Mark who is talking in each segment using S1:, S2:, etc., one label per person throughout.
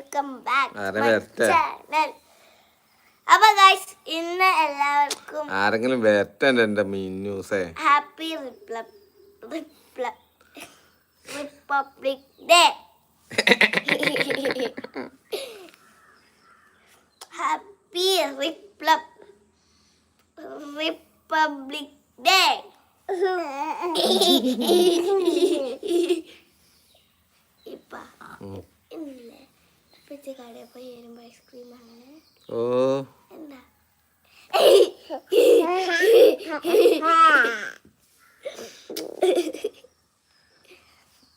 S1: Welcome back? Channel അപ്പൊ guys ഇന്ന് എല്ലാവർക്കും
S2: ആരെങ്കിലും വരട്ടെ എന്റെ മിന്നൂസേ
S1: happy republic day happy republic day ഇപ്പ
S2: ഉം. ഓ.
S1: എന്താ?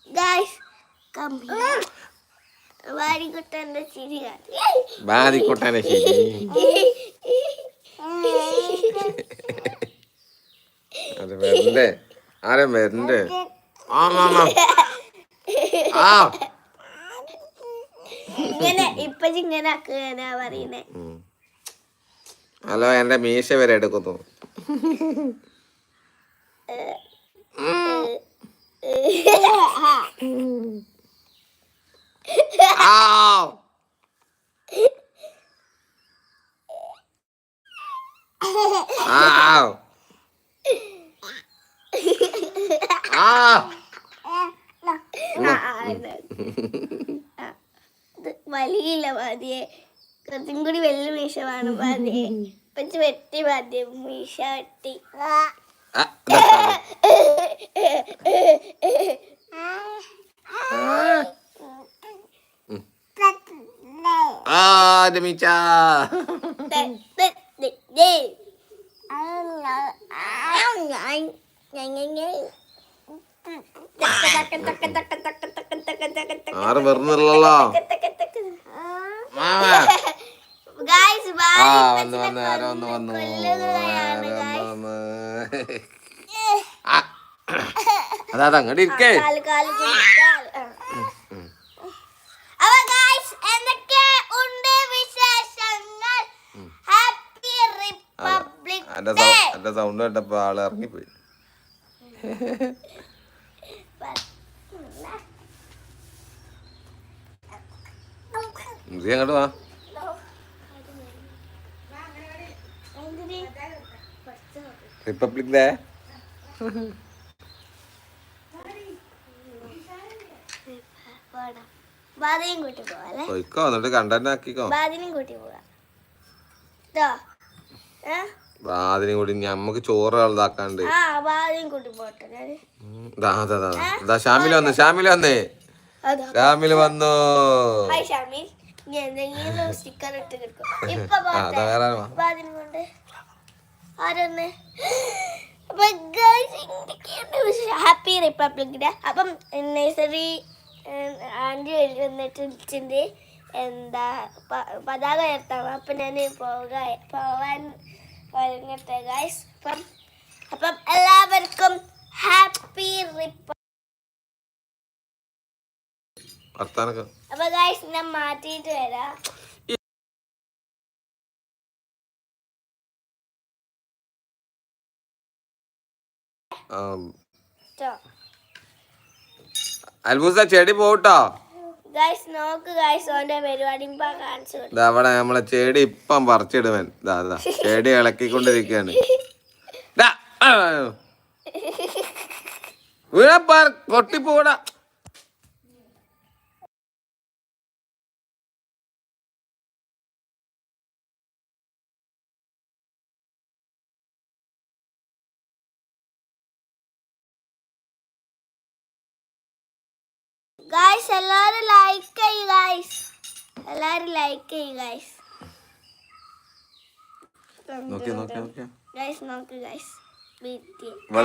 S1: ഗൈസ് കം വാരിക്കുട്ടന്റെ ചിരി കാട്ടി
S2: ബാധിക്കോട്ടെ ശരി അത് വരണ്ടേ? ആരും വരണ്ടേ? ആ.
S1: ഇങ്ങനെ ഇപ്പൊ ഇങ്ങനെ ആക്കുകയാ പറയുന്നേ.
S2: ഹലോ എന്റെ മീശ വരെ എടുക്കുന്നു. ആ.
S1: വലിയില്ല പാതിയെ കുറച്ചും കൂടി വലിയ മീശ വേണം പച്ച വെട്ടി പാതിയെ മീശ വെട്ടി.
S2: സാധനം. ആറ് ആ വന്ന് വന്ന് ആരോ ഒന്ന് വന്നു. ആരോ ഒന്ന് വന്ന്. അതാ അങ്ങോട്ട് ഇരിക്കേ. എന്റെ സൗണ്ട് കേട്ടപ്പോ ആൾ ഇറങ്ങിപ്പോയി. നീ എങ്ങോട്ട് വാ. റിപ്പബ്ലിക് ഡേ പോയിക്കോ എന്നിട്ട് കണ്ടന്റ് ആക്കിക്കോ? കൂടി ഞമ്മക്ക് ചോറ് ഇതാക്കാണ്ട് വന്നു ഷാമിൽ വന്നേ. ഷാമിൽ വന്നു.
S1: ഷാമിൽ ഇനി എന്തെങ്കിലും സ്റ്റിക്കർ ഇട്ട് കിടക്കും ഇപ്പൊ കൊണ്ട് ആരൊന്ന്? ഹാപ്പി റിപ്പബ്ലിക്കിന്റെ അപ്പം നഴ്സറി ആന്റി വന്നിട്ട് വിളിച്ചിട്ടുണ്ട്. എന്താ പതാക ഉയർത്താം അപ്പം ഞാൻ പോവുക പോവാൻ ഒരുങ്ങട്ടെ ഗൈസ് അപ്പം അപ്പം എല്ലാവർക്കും ഹാപ്പി റിപ്പ അപ്പൊ ഞാൻ മാറ്റിയിട്ട് വരാം.
S2: അൽബൂസ ചെടി പോട്ടോ
S1: ഗൈസ് നോക്ക് ഗൈസ് ഓന്റെ പരിപാടി ഇപ്പൊ കാണിച്ചു
S2: അവിടെ നമ്മളെ ചെടി ഇപ്പം പറിച്ചിടുവൻ. ചെടി ഇളക്കിക്കൊണ്ടിരിക്കുകയാണ് ദാ, ആ.
S1: എല്ലാരും ലൈക്ക് ചെയ്യുക ഗൈസ് എല്ലാരും ലൈക്ക് ചെയ്യുക ഗൈസ് ഗൈസ് നോക്ക് ഗൈസ്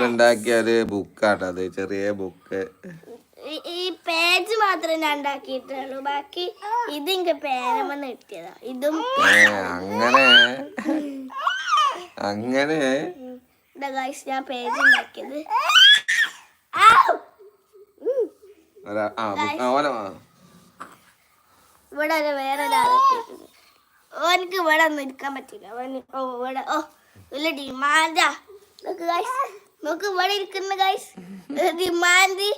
S2: ഉണ്ടാക്കിയ ഒരു ബുക്കാട്ടോ ചെറിയ ബുക്ക്
S1: ഈ- പേജ് മാത്രമേ ഞാൻ ഉണ്ടാക്കിയിട്ടുള്ളൂ. ബാക്കി ഇത് എനിക്ക് പേരമെന്ന് കിട്ടിയതാ. ഇതും
S2: അങ്ങനെ. അങ്ങനെ.
S1: ഗൈസ് ഞാൻ പേജ് ഉണ്ടാക്കിയത് ആവ്!
S2: ഒരാ- ആ ബുക്ക് ആ ഓനെ വാ.
S1: ഇവിടെ ഒരു വേറെ ഓനക്ക് ഇവിടെ ഒന്നും ഇരിക്കാൻ പറ്റില്ല ഓന് ഓ ഇവിടെ ഓ വലിയ ഡിമാൻഡാ നോക്ക് ഗൈസ് നോക്ക് ഇവിടെ ഇരിക്കുന്ന ഗൈസ് ഡിമാൻഡ്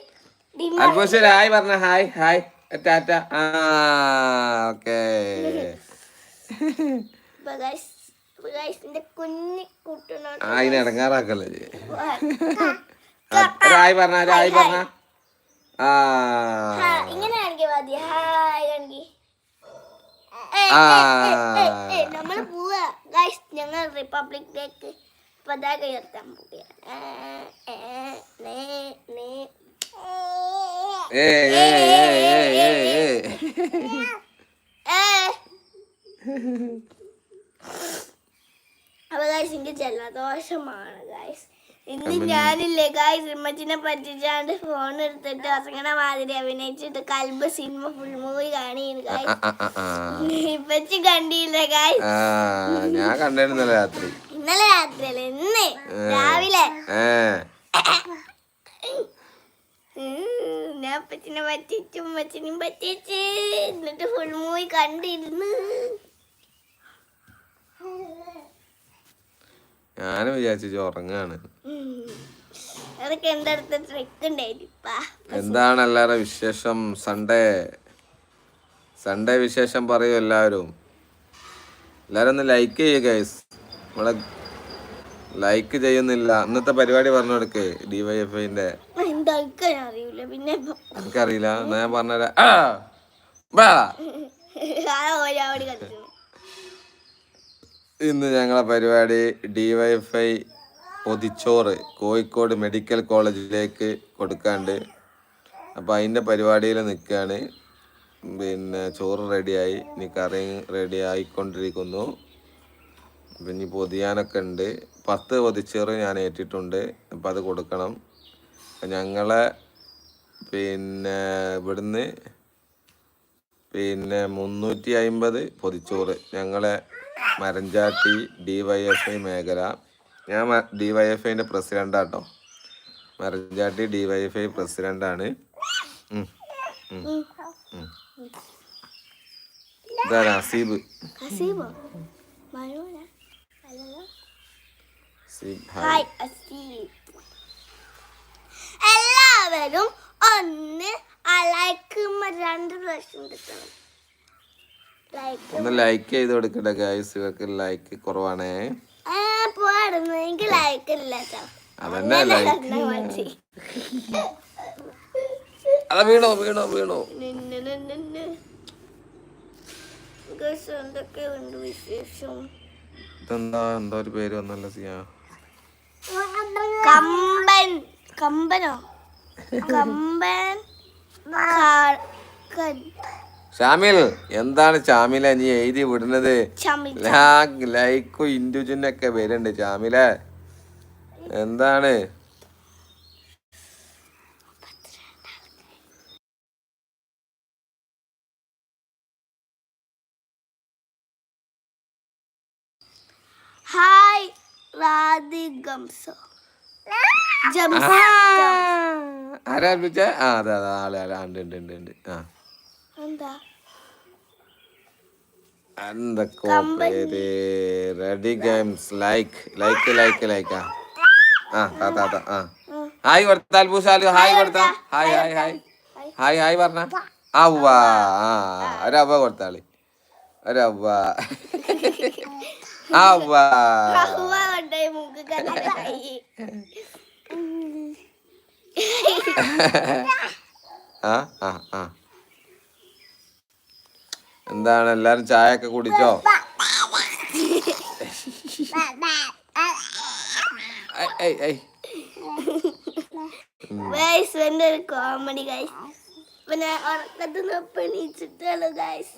S2: അൽബോസ് ഹായ് പറഞ്ഞ ഹായ് ഹായ് ടാറ്റ ആ ഓക്കേ ആ അതിനെ ഇടങ്ങാറാക്കല്ലേ. ഒരായി പറഞ്ഞ ഒരായി പറഞ്ഞ ആ
S1: ഇങ്ങനെ കാണിക്കാ മതി ഹായ് കാണിക്ക്
S2: ആ
S1: നമ്മൾ പോവാ ഗൈസ് ഞങ്ങൾ റിപ്പബ്ലിക് ഡേക്ക് പതാക ഉയർത്താൻ പോവുകയാണ് ഏ, ഏ, നേ, നേ.
S2: ഏ ഏ ഏ ഏ ഏ
S1: ഏ. അപ്പൊ ഗൈസ് എനിക്ക് ജലദോഷമാണ് ഗൈസ് ഇന്ന് ഞാനില്ലേ? ഗായ് ഇമ്മച്ചിനെ പറ്റിച്ചാണ്ട് ഫോൺ എടുത്തിട്ട് അസങ്ങന മാതിരി അഭിനയിച്ചിട്ട് കൽബ് സിനിമ ഫുൾ മൂവി കാണിയാണ്
S2: കണ്ടില്ലേ ഗായ്.
S1: ഇപ്പച്ചി കണ്ടില്ല
S2: ഞാൻ കണ്ടിരുന്നല്ലോ രാത്രി.
S1: ഇന്നലെ രാത്രിയല്ലേ? ഇന്ന്? രാവിലെ? ഞാൻ അപ്പച്ചനെ പറ്റിച്ചു ഉമ്മച്ചിനെയും പറ്റിച്ച് എന്നിട്ട് ഫുൾ മൂവി കണ്ടിരുന്നു.
S2: ഞാനും വിചാരിച്ചു ഉറങ്ങാണ്. എന്താണ് എല്ലാവരുടെ വിശേഷം? സൺഡേ സൺഡേ വിശേഷം പറയൂ എല്ലാവരും. എല്ലാവരും ഒന്ന് ലൈക്ക് ചെയ്യുക ഗൈസ് നമ്മളെ ലൈക്ക് ചെയ്യുന്നില്ല. ഇന്നത്തെ പരിപാടി പറഞ്ഞു കൊടുക്കേ ഡി വൈ എഫ് ഐന്റെ
S1: എന്താക്കാൻ അറിയില്ല. പിന്നെ ഇപ്പൊ
S2: എനിക്കറിയില്ല. എന്നാ ഞാൻ പറഞ്ഞുതരാം. ഇന്ന് ഞങ്ങളെ പരിപാടി ഡി വൈഫൈ എഫ് പൊതിച്ചോറ് കോഴിക്കോട് മെഡിക്കൽ കോളേജിലേക്ക് കൊടുക്കാണ്ട്. അപ്പോൾ അതിന്റെ പരിപാടിയിൽ നിൽക്കുകയാണ് പിന്നെ ചോറ് റെഡിയായി. ഇനി കറി റെഡി ആയിക്കൊണ്ടിരിക്കുന്നു. ഇനി പൊതിയാനൊക്കെ ഉണ്ട്. പത്ത് പൊതിച്ചോറ് ഞാൻ ഏറ്റിട്ടുണ്ട്. അപ്പം അത് കൊടുക്കണം. ഞങ്ങളെ പിന്നെ ഇവിടുന്ന് പിന്നെ മുന്നൂറ്റി അമ്പത് പൊതിച്ചോറ് ഞങ്ങളെ Maranchatti D Y F I മേഖല. ഞാൻ ഡി വൈ എഫ് ഐന്റെ പ്രസിഡന്റാട്ടോ Maranchatti D Y F I പ്രസിഡന്റാണ് ഇതാരാ? അസീബ്.
S1: എല്ലാവരും ഒന്ന് ലൈക്ക് രണ്ട് പ്രാവശ്യം കിട്ടണം.
S2: ഒന്ന് ലൈക്ക് ചെയ്ത് കൊടുക്കട്ടെ ഗായ്സ് ഇവർക്ക് ലൈക്ക് കുറവാണേ. അതന്നെ ലൈക്ക്. അതാ വീണോ വീണോ വീണോ? ഇതെന്താ? എന്താ ഒരു പേര് വന്നല്ല സിയാ.
S1: കമ്പൻ. കമ്പനോ? കമ്പൻ.
S2: ഷാമിൽ എന്താണ് ഷാമില നീ എഴുതി വിടുന്നത്? ഇൻഡുജിനൊക്കെ ലൈക്കും വരുന്നുണ്ട് ഷാമില എന്താണ്?
S1: ഹായ്
S2: ആരാ വിളിച്ച? ആ അതെ അതെ ആളെ ആളെ ഉണ്ട് ഉണ്ട് ഉണ്ട്. ആ.
S1: എന്താ?
S2: എന്തൊക്കെ പേര്? Ready games like like like like ആ. ആ താ താ താ ആ. ഹായ് കൊടുത്താൽ പൂശാലു. ഹായ് കൊടുത്താ. Hi hi hi hi hi പറഞ്ഞ. അവ്വ. ആ ഒരവ്വ കൊടുത്താളി. ഒരവ്വ. അവ്വ. ആ ആ ആ. എന്താണ് എല്ലാരും ചായ ഒക്കെ കുടിച്ചോ
S1: കോമഡി ഗൈസ് പിന്നെ ഞാൻ ഉറക്കത്തിൽ നിന്ന് പെണീച്ചിട്ടുള്ളൂ ഗൈസ്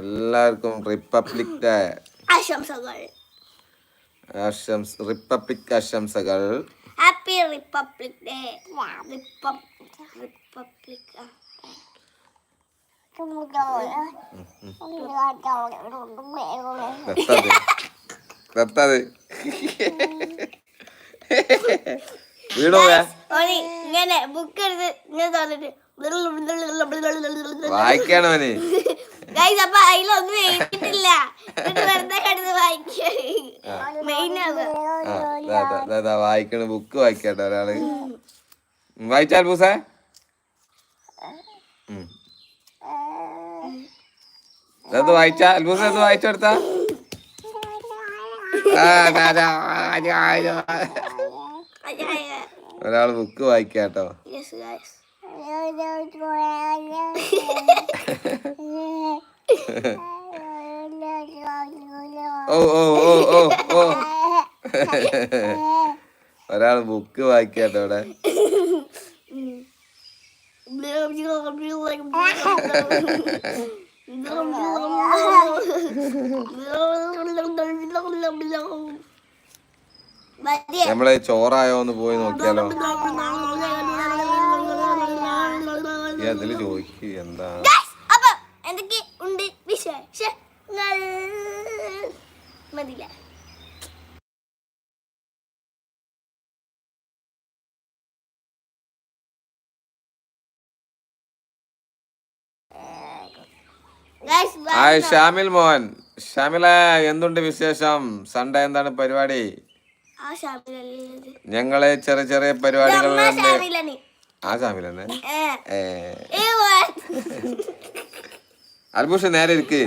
S2: എല്ലാവർക്കും റിപ്പബ്ലിക് ഡേ
S1: ആശംസകൾ.
S2: ആശംസ റിപ്പബ്ലിക് ആശംസകൾ.
S1: ഹാപ്പി റിപ്പബ്ലിക് ഡേ റിപ്പബ്ലിക്
S2: നിർത്തത് നിർത്തത് വീണോ
S1: ഇങ്ങനെ ബുക്ക് എടുത്ത് ഇങ്ങനെ തോന്നിട്ട്
S2: വായിക്കണം അവന്.
S1: ഗൈസ് അപ്പൊ അതിലൊന്നും എഴുതിയിട്ടില്ല. വെറുതെ കിടന്ന്
S2: വായിക്കണ. ബുക്ക് വായിക്കട്ടെ ഒരാൾ. വായിച്ചാൽ പൂസേ ഇത് വായിച്ച? അൽബൂസ ഇത് വായിച്ചെടുത്ത ഒരാൾ ബുക്ക് വായിക്കാട്ടോ. ഓ ഓ ഓ ഓ ഓ. ഒരാൾ ബുക്ക് വായിക്കാട്ടോ ഇവിടെ. നമ്മൾ ചോറായോ ഒന്ന് പോയി നോക്കിയാലോ? അതിൽ ചോദിക്ക് എന്താ?
S1: എന്തൊക്കെ ഉണ്ട് വിശേഷങ്ങൾ? മതിയില്ല?
S2: ഹായ് ഷാമിൽ മോഹൻ ഷാമില എന്തുണ്ട് വിശേഷം? സൺഡേ എന്താണ് പരിപാടി? ഞങ്ങൾ ചെറിയ ചെറിയ പരിപാടികളിലുണ്ട് ആ
S1: ഏ.
S2: അൽബൂഷ് നേരെ ഇരിക്ക്.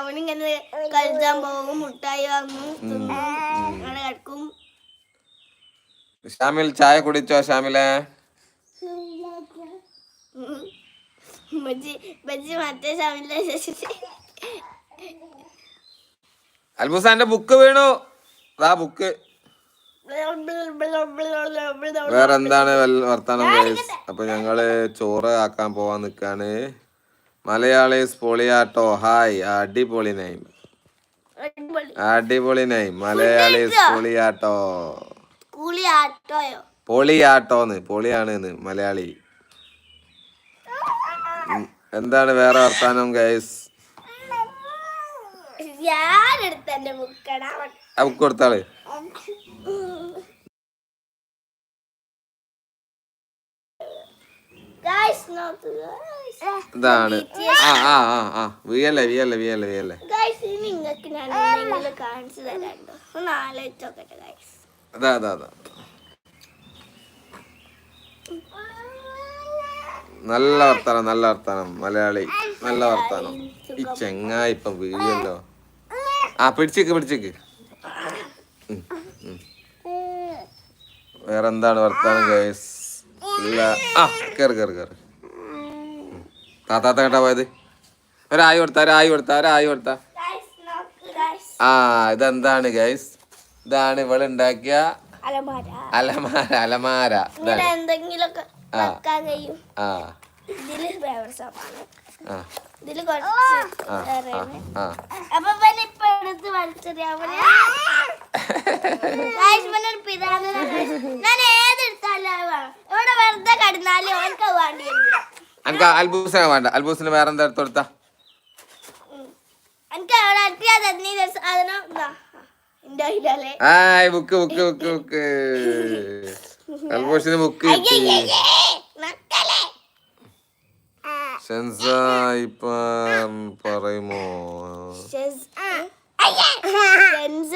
S1: അവനിങ്ങനെ കളിച്ചാൻ പോകും മുട്ടായി വാങ്ങും കിടക്കും.
S2: ഷാമിൽ ചായ കുടിച്ചോ ഷാമിലെ?
S1: ബജ്ജി ബജ്ജി മറ്റേ ഷാമിലെ
S2: അൽബൂസ എന്റെ ബുക്ക് വീണു. അതാ ബുക്ക് വേറെ എന്താണ് വർത്താനം? അപ്പൊ ഞങ്ങൾ ചോറ് ആക്കാൻ പോവാൻ നിക്കാണ്. മലയാളീസ് പൊളിയാട്ടോ ഹായ്. അടിപൊളി നൈം അടിപൊളി. നൈം മലയാളീസ് പൊളിയാട്ടോ പൊളിയാട്ടോന്ന്. പൊളിയാണ് മലയാളി. എന്താണ് വേറെ വർത്താനം ഗൈസ് ആ ബുക്ക്
S1: കൊടുത്താൾ.
S2: ഇതാണ് ആ ആ ആ ആ. വിയല്ലേ വിയല്ലേ വിയല്ലേ വിയല്ലേ. അതാ അതാ അതാ. നല്ല വർത്താനം നല്ല വർത്താനം. മലയാളി നല്ല വർത്താനം. ഈ ചെങ്ങായി ഇപ്പം വീഴല്ലോ ആ പിടിച്ചേക്ക് പിടിച്ചേക്ക്. വേറെന്താണ് വർത്താനം ഗൈസ് ഇല്ല. ആ കയറി കയറി കയറി. താത്താത്ത കേട്ടാ പോയത്? ഒരായി കൊടുത്താ ഒരായി കൊടുത്താ ഒരായി കൊടുത്താ. ആ ഇതെന്താണ് ഗൈസ് ഇതാണ് ഇവളുണ്ടാക്കിയ
S1: അലമാര.
S2: അലമാര അലമാര.
S1: എന്തെങ്കിലുമൊക്കെ
S2: ആ.
S1: കഴിയും.
S2: ആ.
S1: ഇതിൽ വേറെ സാധനം ഇതിൽ കുറച്ച് അപ്പൊ പിന്നെ ഇപ്പൊ എടുത്ത് വലിച്ചെറിയാൻ ഞാൻ ഏതെടുത്താലും ഇവിടെ വെറുതെ കടന്നാലും അത് വേണ്ടി വരില്ല
S2: എനിക്ക് അൽബൂസിനെ വേണ്ട. അൽബൂസിന് വേറെ എന്താ എടുത്ത് കൊടുത്താ? Book book book book. അൽബൂസിന് book കിട്ടി
S1: നക്കലേ
S2: ഷെൻസ ഇപ്പം പറയുമോ?
S1: ഷെൻസ.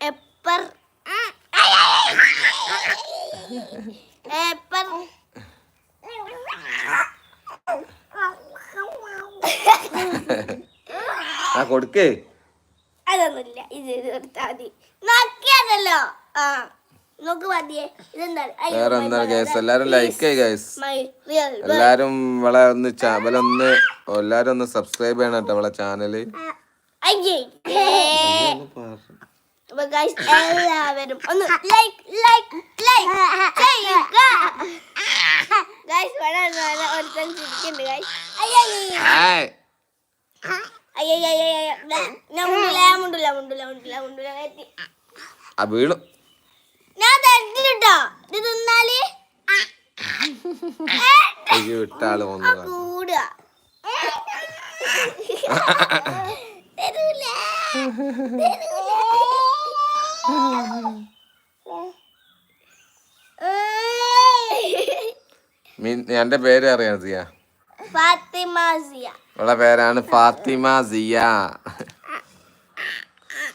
S1: എപ്പർ എപ്പർ
S2: ആ കൊടുക്കേ.
S1: അതൊന്നുമില്ല. ഇത് എടുത്താൽ മതി. നോക്കിയതല്ലോ ആ.
S2: വേറെ എന്താണ് ഗൈസ് എല്ലാരും ലൈക്ക് ഗൈസ് എല്ലാരും ഇവളെ ഒന്ന് ഇവളെ ഒന്ന് എല്ലാരും ഒന്ന് സബ്സ്ക്രൈബ് ചെയ്യണം കേട്ടോ ഇവളെ
S1: ചാനൽ എല്ലാവരും ഒന്ന് ലൈക്ക് ലൈക്ക് ലൈക്ക് ചെയ്യുക. ഗൈസ് വളരെ ഒരുത്തൻ ചിരിക്കുന്നുണ്ട് ഗൈസ് അയ്യേ
S2: അയ്യോ
S1: അയ്യോ അയ്യോ മുണ്ടില്ല മുണ്ടില്ല മുണ്ടില്ല മുണ്ടില്ല. മുണ്ടില്ല
S2: വീണു.
S1: ഞാൻ തട്ടിട്ടോ ഇത്
S2: തിന്നാൽ? വന്നു.
S1: കൂടുക തരൂല.
S2: എന്റെ പേര് അറിയാം സിയ.
S1: ഫാത്തിമ സിയ.
S2: അവളെ പേരാണ് ഫാത്തിമ സിയ.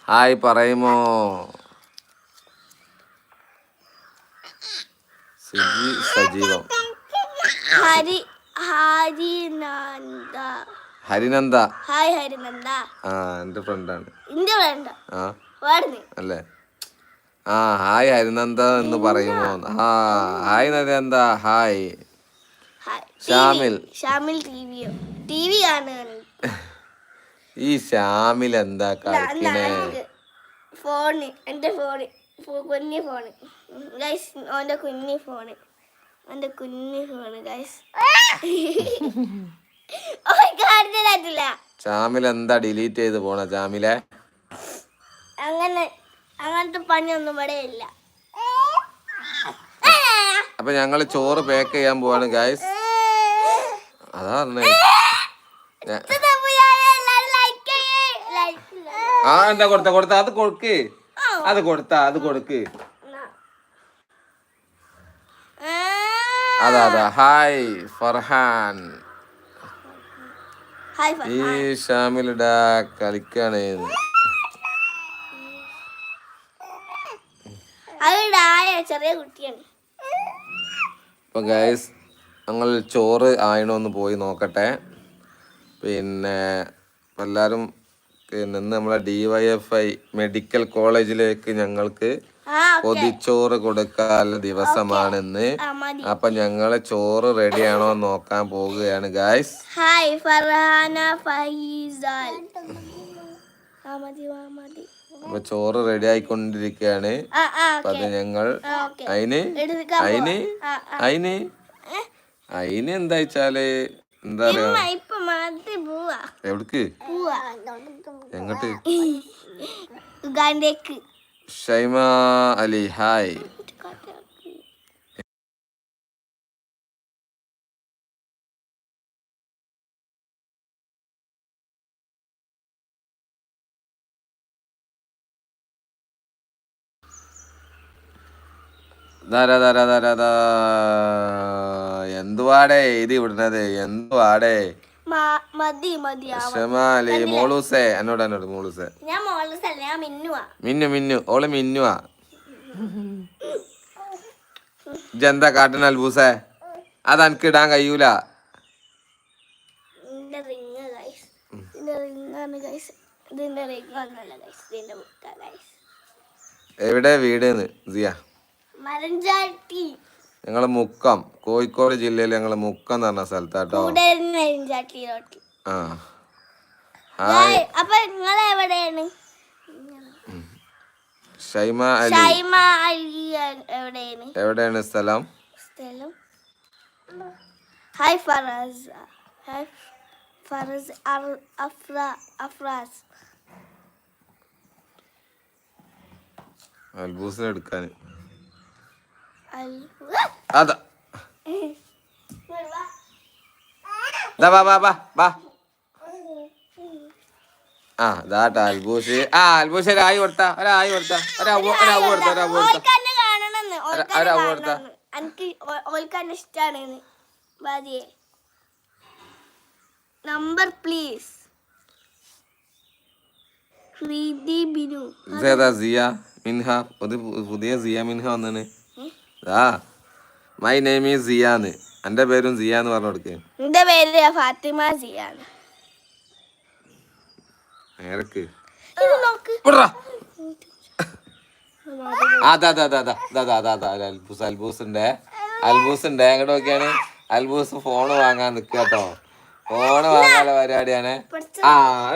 S2: ഹായ് പറയുമോ? സിജി സജീവം.
S1: ഹരി ഹരിനന്ദ.
S2: ഹരിനന്ദ.
S1: ഹായ് ഹരിനന്ദ.
S2: ആ എന്റെ ആണ്
S1: എന്റെ ഫ്രണ്ട്.
S2: ആ.
S1: വേർന്ന്
S2: അല്ലേ? ആ ഹായ് ഹരിനന്ദ എന്ന് പറയുമോ ആ ഹായ് നരേന്ദ ഹായ്. ഷാമിൽ
S1: ഷാമിൽ ടിവിയോ ടിവി കാണുന്നു
S2: ഈ ഷാമിൽ എന്താ കളിക്കണേ?
S1: ഫോണ് എന്റെ ഫോണ്. കുഞ്ഞി ഫോണ് ഗൈസ് ഓന്റെ കുഞ്ഞി ഫോണ് ഓന്റെ കുഞ്ഞി ഫോണ് ഗൈസ് ഓ കാണിച്ചില്ല
S2: ശ്യാമിൽ എന്താ ഡിലീറ്റ് ചെയ്ത് പോണ ശ്യാമിലെ
S1: അങ്ങനെ അങ്ങനത്തെ പണിയൊന്നും ഇവിടെ ഇല്ല.
S2: അപ്പൊ ഞങ്ങൾ ചോറ് പാക്ക് ചെയ്യാൻ പോവാണ് ഗായ്സ് അതാ പറഞ്ഞേ. ആ എന്താ കൊടുത്ത? കൊടുത്ത? അത് കൊടുക്ക്. അത് കൊടുത്ത അത് കൊടുക്ക്. അതാ അതാ. ഹായ് ഫർഹാൻ ഈ ഷാമിലിടാ കളിക്കാണ്.
S1: ചെറിയ കുട്ടിയാണ്.
S2: അപ്പൊ ഗൈസ് ഞങ്ങൾ ചോറ് ആയണോന്ന് പോയി നോക്കട്ടെ. പിന്നെ ഇപ്പൊ നിന്ന് നമ്മളെ ഡിവൈഎഫ്ഐ മെഡിക്കൽ കോളേജിലേക്ക് ഞങ്ങൾക്ക് പൊതിച്ചോറ് കൊടുക്കാനുള്ള ദിവസമാണെന്ന്. അപ്പൊ ഞങ്ങളെ ചോറ് റെഡിയാണോ നോക്കാൻ പോവുകയാണ് ഗായ്സ്
S1: ഹായ് ഫർഹാന
S2: അപ്പൊ ചോറ് റെഡി ആയിക്കൊണ്ടിരിക്കുകയാണ്. അപ്പൊ അത് ഞങ്ങൾ
S1: അയിന് അയിന്
S2: അയിന് അയിന് എന്താ
S1: വെച്ചാൽ
S2: എവിടേക്ക്? എങ്ങോട്ട്? ഷൈമ അലി ഹായ്. എന്തുവാടേ എഴുതി എന്തുവാടേ?
S1: മതി
S2: മോളൂസേ. എന്നോട് എന്നോട് മോളൂസേ.
S1: ഞാൻ
S2: മിന്നു മിന്നു. ഓൾ മിന്നുവാ. ജന്ത കാട്ടൻ അൽബൂസേ? അത് എനിക്ക് ഇടാൻ കഴിയൂല. എവിടെ വീട് സിയാ. ഞങ്ങൾ മുക്കം. കോഴിക്കോട് ജില്ലയിൽ ഞങ്ങൾ മുക്കം എന്ന് പറഞ്ഞ സ്ഥലത്താട്ടോ. ആ. ഹായ്.
S1: അപ്പൊ നിങ്ങൾ എവിടെയാണ്?
S2: ഷൈമ അലി.
S1: ഷൈമ അലി എവിടെയാണ്?
S2: എവിടെയാണ് സ്ഥലം?
S1: സ്ഥലം? ഹായ് ഫറാസ്. ഹായ് ഫറസ് അഫ്ര അഫ്രാസ്.
S2: അൽബൂസിനെ എടുക്കാൻ
S1: അൽ
S2: അതാ. ദാ വാ വാ വാ വാ. ആ ദാട്ടാ അൽബൂസ്. ആ അൽബൂസ് ഒരു ആയി കൊടുത്ത ഒരായി കൊടുത്ത ഒരവ് ഒരവ് കൊടുത്ത ഒരവ് കൊടുത്ത. ഒരവ് കൊടുത്ത.
S1: എനിക്ക് ഓൽക്കന്നെ ഇഷ്ടാണ് ബാദിയെ നമ്പർ പ്ലീസ്. ശ്രീതി ബിനു
S2: ഇതേതാ സിയ മിൻഹ ഒരു പു- പുതിയ സിയ മിൻഹ വന്നാണ്. ആ മൈ നെയിം ഈസ് സിയാന്ന് എന്റെ പേരും സിയാന്ന് പറഞ്ഞു കൊടുക്ക്.
S1: എന്റെ പേര് ഫാത്തിമ സിയാന്ന്
S2: നേരക്ക് അൽബൂസ് അൽബൂസിന്റെ അൽബൂസിന്റെ എങ്ങോട്ട് നോക്കിയാണ്? അൽബൂസ് ഫോണ് വാങ്ങാൻ നിക്കാട്ടോ ഫോണ് വാങ്ങാനുള്ള പരിപാടിയാണ്. ആ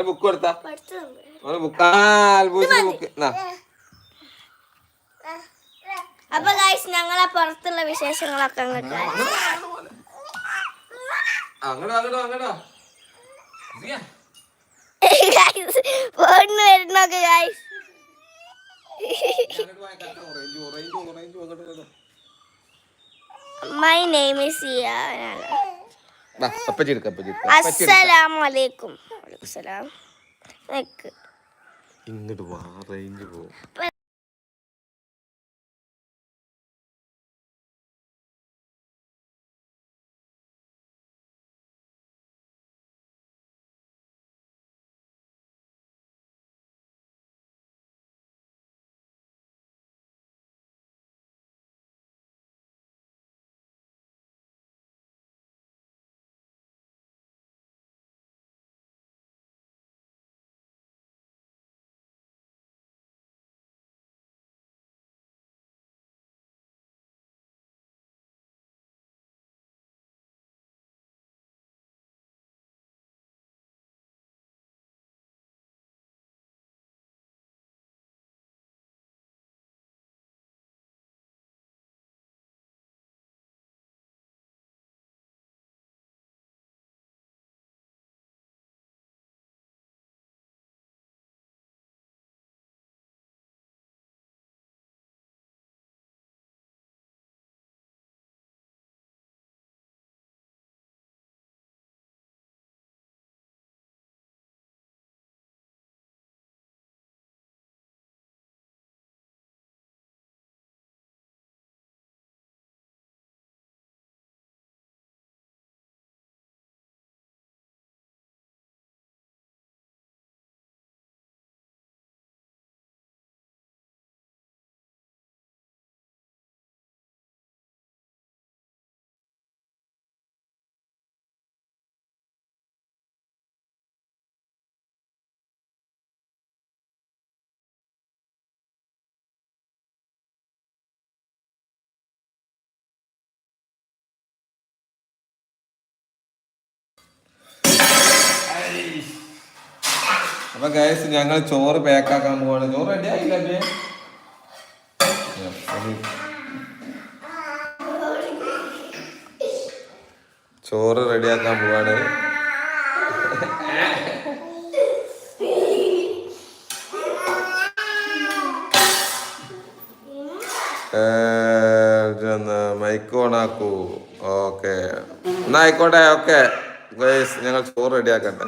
S2: ബുക്ക് കൊടുത്താ. ബുക്ക് ആ അൽബൂസിന്റെ ബുക്ക് എന്നാ
S1: അപ്പൊ ഗൈസ് ഞങ്ങളെ പുറത്തുള്ള വിശേഷങ്ങളൊക്കെ അങ്ങോട്ട് ഫോണിന് വരുന്നൊക്കെ ഗൈസ് മൈ നെയിം ഇസ് അസ്സലാമലൈക്കും.
S2: ഇങ്ങോട്ട് വാ റേഞ്ച് പോ അപ്പൊ ഗൈസ് ഞങ്ങൾ ചോറ് പാക്കാക്കാൻ പോവാണ്. ചോറ് റെഡി ആയില്ല ചോറ് ചോറ് റെഡിയാക്കാൻ പോവാണ്. Mic on ആക്കൂ. ഓക്കെ എന്നാ ആയിക്കോട്ടെ ഓക്കെ ഞങ്ങൾ ചോറ് റെഡിയാക്കട്ടെ